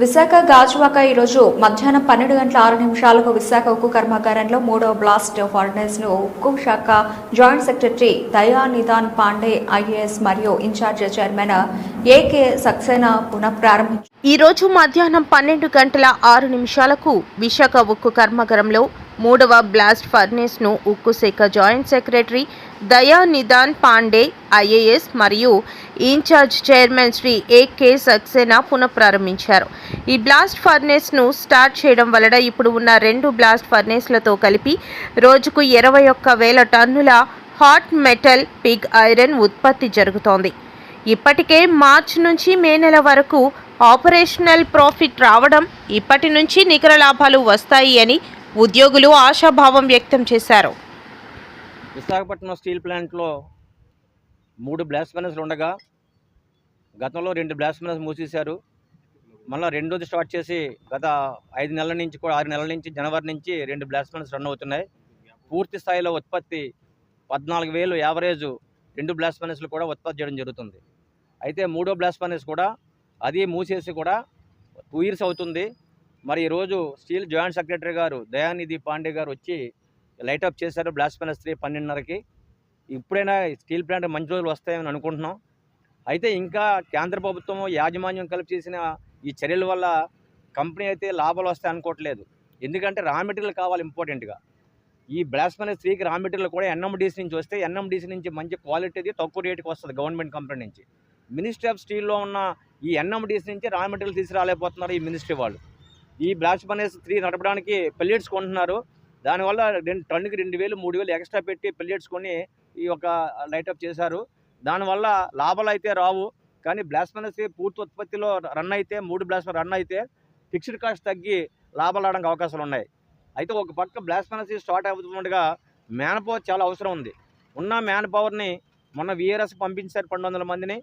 విశాఖ గాజువాక ఈరోజు మధ్యాహ్నం పన్నెండు గంటల ఆరు నిమిషాలకు విశాఖ ఉక్కు కర్మాగారంలో మూడవ బ్లాస్ట్ ఫర్నెస్ను ఉక్కు శాఖ joint secretary Daya Nidan Pandey IAS మరియు in charge chairman A K Saxena పునఃప్రారంభించారు ఈ రోజు మధ్యాహ్నం పన్నెండు గంటల ఆరు నిమిషాలకు విశాఖ ఉక్కు కర్మాగారంలో మూడవ బ్లాస్ట్ ఫర్నేస్ను ఉక్కు శాఖ joint secretary Daya Nidan Pandey IAS మరియు in charge chairman Shri A K Saxena పునఃప్రారంభించారు. ఈ బ్లాస్ట్ ఫర్నేస్ను స్టార్ట్ చేయడం వలన ఇప్పుడు ఉన్న రెండు బ్లాస్ట్ ఫర్నేస్లతో కలిపి రోజుకు ఇరవై ఒక్క వేల టన్నుల హాట్ మెటల్ పిగ్ ఐరన్ ఉత్పత్తి జరుగుతోంది. ఇప్పటికే మార్చ్ నుంచి మే నెల వరకు ఆపరేషనల్ ప్రాఫిట్ రావడం ఇప్పటి నుంచి నికర లాభాలు వస్తాయి అని ఉద్యోగులు ఆశాభావం వ్యక్తం చేశారు. విశాఖపట్నం స్టీల్ ప్లాంట్లో మూడు బ్లాస్ట్ ఫర్నెస్లు ఉండగా గతంలో రెండు బ్లాస్ట్ మిల్స్ మూసేశారు. మళ్ళీ రెండోది స్టార్ట్ చేసి గత ఐదు నెలల నుంచి కూడా ఆరు నెలల నుంచి జనవరి నుంచి రెండు బ్లాస్ట్ మిల్స్ రన్ అవుతున్నాయి. పూర్తి స్థాయిలో ఉత్పత్తి పద్నాలుగు వేలు యావరేజ్ రెండు బ్లాస్ట్ ఫర్నెస్లు కూడా ఉత్పత్తి చేయడం జరుగుతుంది. అయితే మూడో బ్లాస్ట్ ఫర్నెస్ కూడా అది మూసేసి కూడా టూ ఇయర్స్ అవుతుంది. మరి ఈరోజు స్టీల్ జాయింట్ సెక్రటరీ గారు దయానిధి పాండే గారు వచ్చి లైట్ అప్ చేశారు బ్లాస్ట్ ఫర్నెస్ త్రీ పన్నెండున్నరకి. ఇప్పుడైనా స్టీల్ ప్లాంట్ మంచి రోజులు వస్తాయని అనుకుంటున్నాం. అయితే ఇంకా కేంద్ర ప్రభుత్వం యాజమాన్యం కలిపి చేసిన ఈ చర్యల వల్ల కంపెనీ అయితే లాభాలు వస్తాయి అనుకోవట్లేదు. ఎందుకంటే రా మెటీరియల్ కావాలి ఇంపార్టెంట్గా. ఈ బ్లాస్ట్ ఫర్నెస్ రా మెటీరియల్ కూడా ఎన్ఎండిసి నుంచి వస్తే ఎన్ఎండిసి నుంచి మంచి క్వాలిటీది తక్కువ రేటుకి వస్తుంది గవర్నమెంట్ కంపెనీ నుంచి. మినిస్ట్రీ ఆఫ్ స్టీల్లో ఉన్న ఈ ఎన్ఎండిసి నుంచి రా మెటీరియల్ తీసుకురాలేకపోతున్నారు ఈ మినిస్ట్రీ వాళ్ళు. ఈ బ్లాస్ట్ ఫర్నెస్ త్రీ నడపడానికి పెల్లెట్స్ కొంటున్నారు. దానివల్ల రెండు టన్నుకి రెండు వేలు మూడు వేలు ఎక్స్ట్రా పెట్టి పెల్లెట్స్ కొని ఈ యొక్క లైటప్ చేశారు. దానివల్ల లాభాలు అయితే రావు. కానీ బ్లాస్ట్ పూర్తి ఉత్పత్తిలో రన్ అయితే మూడు బ్లాస్ట్ రన్ అయితే ఫిక్స్డ్ కాస్ట్ తగ్గి లాభాలు రావడానికి అవకాశాలు ఉన్నాయి. అయితే ఒక పక్క బ్లాస్ట్ స్టార్ట్ అవుతుండగా మ్యాన్ పవర్ చాలా అవసరం ఉంది. ఉన్న మ్యాన్ పవర్ని మొన్న విఆర్ఎస్ పంపించారు పన్నెండు వందల మందిని.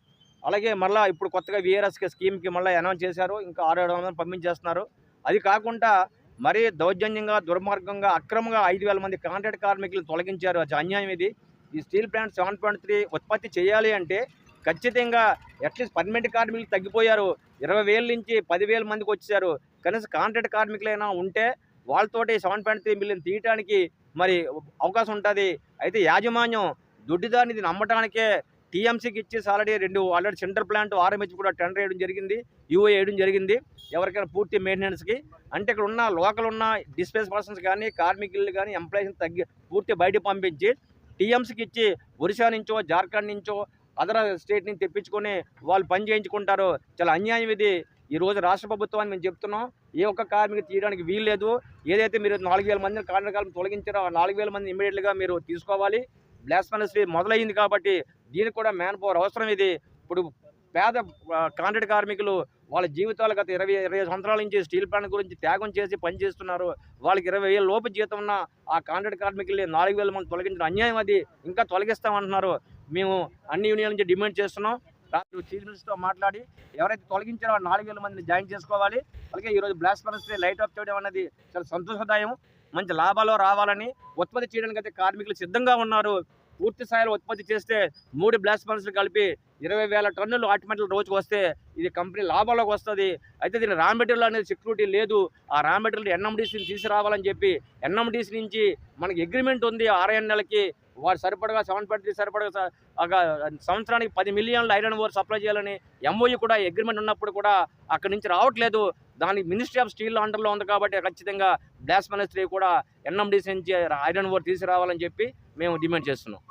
అలాగే మళ్ళీ ఇప్పుడు కొత్తగా విఆర్ఎస్కి స్కీమ్కి మళ్ళీ అనౌన్స్ చేశారు. ఇంకా ఆరు ఏడు వందలు పంపించేస్తున్నారు. అది కాకుండా మరీ దౌర్జన్యంగా దుర్మార్గంగా అక్రమంగా ఐదు వేల మంది కాంట్రాక్ట్ కార్మికులను తొలగించారు. అది అన్యాయం ఇది. ఈ steel plant seven point three ఉత్పత్తి చేయాలి అంటే ఖచ్చితంగా అట్లీస్ట్ పర్మనెంట్ కార్మికులు తగ్గిపోయారు. ఇరవై వేల నుంచి పదివేల మందికి వచ్చారు కనీసం కాంట్రాక్ట్ కార్మికులైనా ఉంటే వాళ్ళతోటి సెవెన్ పాయింట్ త్రీ మిలియన్ తీయటానికి మరి అవకాశం ఉంటుంది. అయితే యాజమాన్యం దుడ్డిదాన్ని ఇది నమ్మటానికే టీఎంసీకి ఇచ్చేసి ఆల్రెడీ రెండు ఆల్రెడీ సెంటర్ ప్లాంట్ ఆర్ఎంహెచ్ కూడా టెండర్ వేయడం జరిగింది. యూఏ వేయడం జరిగింది. ఎవరికైనా పూర్తి మెయింటెనెన్స్కి అంటే ఇక్కడ ఉన్న లోకల్ ఉన్న డిస్ప్లేస్ పర్సన్స్ కానీ కార్మికులు కానీ ఎంప్లాయీస్ని తగ్గి పూర్తి బయటకు పంపించి టీఎంసీకి ఇచ్చి ఒరిస్సా నుంచో జార్ఖండ్ నుంచో అదర్ స్టేట్ నుంచి తెప్పించుకొని వాళ్ళు పని చేయించుకుంటారు. చాలా అన్యాయం ఇది. ఈరోజు రాష్ట్ర ప్రభుత్వాన్ని మేము చెప్తున్నాం. ఏ ఒక్క కార్మిక తీయడానికి వీలు లేదు. ఏదైతే మీరు నాలుగు వేల మందిని కార్మికాలను తొలగించారో ఆ నాలుగు వేల మంది ఇమీడియట్గా మీరు తీసుకోవాలి. బ్లాస్ట్ ఫర్నెస్ మొదలైంది కాబట్టి దీనికి కూడా మ్యాన్ పవర్ అవసరం ఇది. ఇప్పుడు పేద కాంట్రాక్ట్ కార్మికులు వాళ్ళ జీవితాలు గత ఇరవై ఇరవై సంవత్సరాల నుంచి స్టీల్ ప్లాంట్ గురించి త్యాగం చేసి పనిచేస్తున్నారు వాళ్ళకి ఇరవై వేల లోపు జీతం ఉన్న ఆ కాంట్రాక్ట్ కార్మికుల్ని నాలుగు వేల మంది తొలగించడం అన్యాయం అది. ఇంకా తొలగిస్తామంటున్నారు. మేము అన్ని యూనియన్ నుంచి డిమాండ్ చేస్తున్నాం. చీఫ్ మినిస్టర్తో మాట్లాడి ఎవరైతే తొలగించారో నాలుగు వేల మందిని జాయిన్ చేసుకోవాలి. అలాగే ఈరోజు బ్లాస్ట్ పరిస్థితి లైట్ ఆఫ్ చేయడం అనేది చాలా సంతోషదాయం. మంచి లాభాలు రావాలని ఉత్పత్తి చేయడానికి అయితే కార్మికులు సిద్ధంగా ఉన్నారు. పూర్తి స్థాయిలో ఉత్పత్తి చేస్తే మూడు బ్లాస్ట్ ఫర్నెస్లు కలిపి ఇరవై వేల టన్నులు ఆటోమేటిక్ రోజుకు వస్తే ఇది కంపెనీ లాభంలోకి వస్తుంది. అయితే దీని రా మెటీరియల్ అనేది సెక్యూరిటీ లేదు. ఆ రా మెటీరియల్ ఎన్ఎండిసిని తీసుకురావాలని చెప్పి ఎన్ఎండిసి నుంచి మనకి అగ్రిమెంట్ ఉంది ఆర్ఐఎన్ నెలకి. వారు సరిపడగా సెవెన్ పాయింట్ త్రీ సరిపడగా ఒక సంవత్సరానికి పది మిలియన్ల ఐరన్ ఓర్ సప్లై చేయాలని ఎంఓయూ కూడా అగ్రిమెంట్ ఉన్నప్పుడు కూడా అక్కడి నుంచి రావట్లేదు. దానికి మినిస్ట్రీ ఆఫ్ స్టీల్ అండర్లో ఉంది కాబట్టి ఖచ్చితంగా బ్లాస్ట్ మినిస్ట్రీ కూడా ఎన్ఎండిసి నుంచి ఐరన్ ఓర్ తీసుకురావాలని చెప్పి మేము డిమాండ్ చేస్తున్నాం.